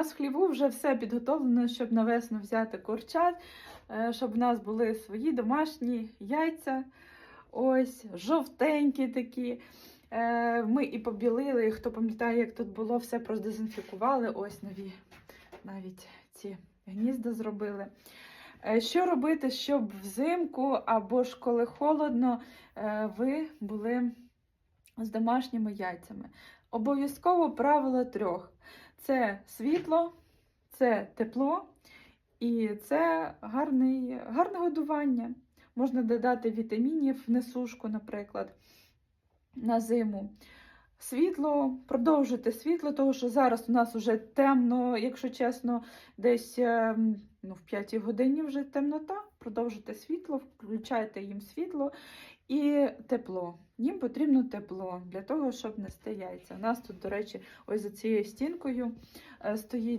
нас в хліву вже все підготовлено, щоб на весну взяти курчат, е, щоб в нас були свої домашні яйця. Ось, жовтенькі такі. Е, Ми і побілили, хто пам'ятає, як тут було, все продезінфікували. Ось нові навіть ці гнізда зробили. Е, Що робити, щоб взимку або ж коли холодно, ви були з домашніми яйцями? Обов'язково правило трьох: це світло, це тепло і це гарний, гарне годування. Можна додати вітамінів в несушку, наприклад, на зиму. Світло, продовжити світло, тому що зараз у нас вже темно, якщо чесно, десь е, ну, в 5 годині вже темнота. Продовжуйте світло, включайте їм світло і тепло. Їм потрібно тепло для того, щоб нести яйця. У нас тут, до речі, ось за цією стінкою е, стоїть.